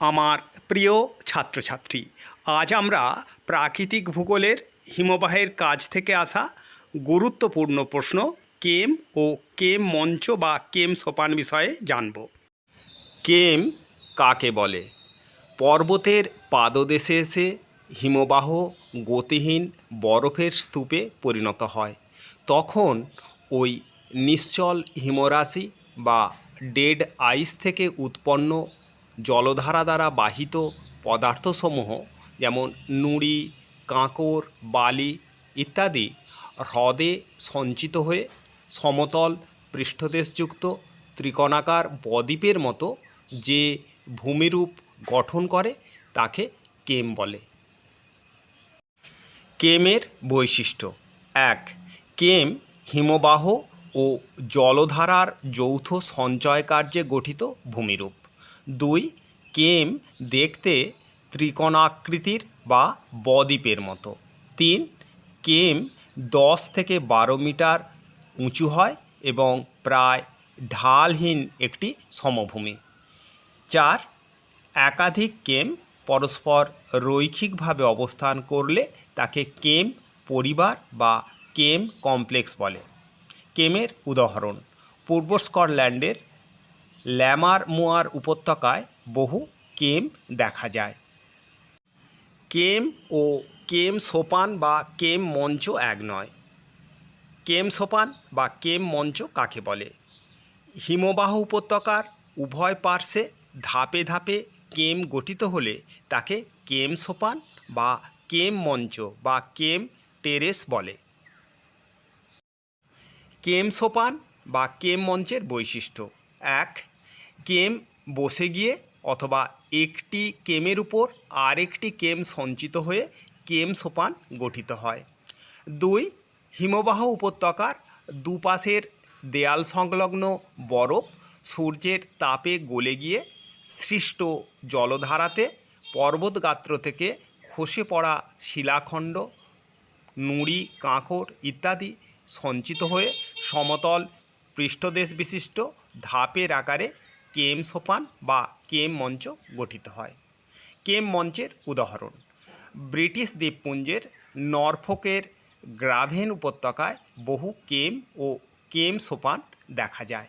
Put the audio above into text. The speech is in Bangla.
আমার প্রিয় ছাত্রছাত্রী, আজ আমরা প্রাকৃতিক ভূগোলের হিমবাহের কাজ থেকে আসা গুরুত্বপূর্ণ প্রশ্ন কেম ও কেম মঞ্চ বা কেম সোপান বিষয়ে জানব। কেম কাকে বলে? পর্বতের পাদদেশে এসে হিমবাহ গতিহীন বরফের স্তূপে পরিণত হয়। তখন ওই নিশ্চল হিমরাশি বা ডেড আইস থেকে উৎপন্ন জলধারা দ্বারা বাহিত পদার্থসমূহ, যেমন নুড়ি, কাঁকর, বালি ইত্যাদি, হ্রদে সঞ্চিত হয়ে সমতল পৃষ্ঠদেশযুক্ত ত্রিকোণাকার বদ্বীপের মতো যে ভূমিরূপ গঠন করে, তাকে কেম বলে। কেমের বৈশিষ্ট্য। এক, কেম হিমবাহ ও জলধারার যৌথ সঞ্চয় কার্যে গঠিত ভূমিরূপ। দুই কেম দেখতে ত্রিকোণাকৃতির বা বদ্বীপের মতো। তিন কেম দশ থেকে বারো মিটার উঁচু হয় এবং প্রায় ঢালহীন একটি সমভূমি। চার একাধিক কেম পরস্পর রৈখিকভাবে অবস্থান করলে তাকে কেম পরিবার বা কেম কমপ্লেক্স বলে। কেমের উদাহরণ, পূর্ব স্কটল্যান্ডের ল্যামার মোয়ার উপত্যকায় বহু কেম দেখা যায়। কেম ও কেম সোপান বা কেম মঞ্চ এক নয়। কেম সোপান বা কেম মঞ্চ কাকে বলে? হিমবাহ উপত্যকার উভয় পার্শ্বে ধাপে ধাপে কেম গঠিত হলে তাকে কেম সোপান বা কেম মঞ্চ বা কেম টেরেস বলে। কেম সোপান বা কেম মঞ্চের বৈশিষ্ট্য। এক কেম বসে গিয়ে অথবা একটি কেমের উপর আরেকটি কেম সঞ্চিত হয়ে কেম সোপান গঠিত হয়। দুই হিমবাহ উপত্যকার দুপাশের দেয়াল সংলগ্ন বরফ সূর্যের তাপে গলে গিয়ে সৃষ্ট জলধারাতে পর্বতগাত্র থেকে খসে পড়া শিলাখণ্ড, নুড়ি, কাঁকর ইত্যাদি সঞ্চিত হয়ে সমতল পৃষ্ঠদেশ বিশিষ্ট ধাপের আকারে কেম সোপান বা কেম মঞ্চ গঠিত হয়। কেম মঞ্চের উদাহরণ, ব্রিটিশ দ্বীপপুঞ্জের নরফোকের গ্রাভেন উপত্যকায় বহু কেম ও কেম সোপান দেখা যায়।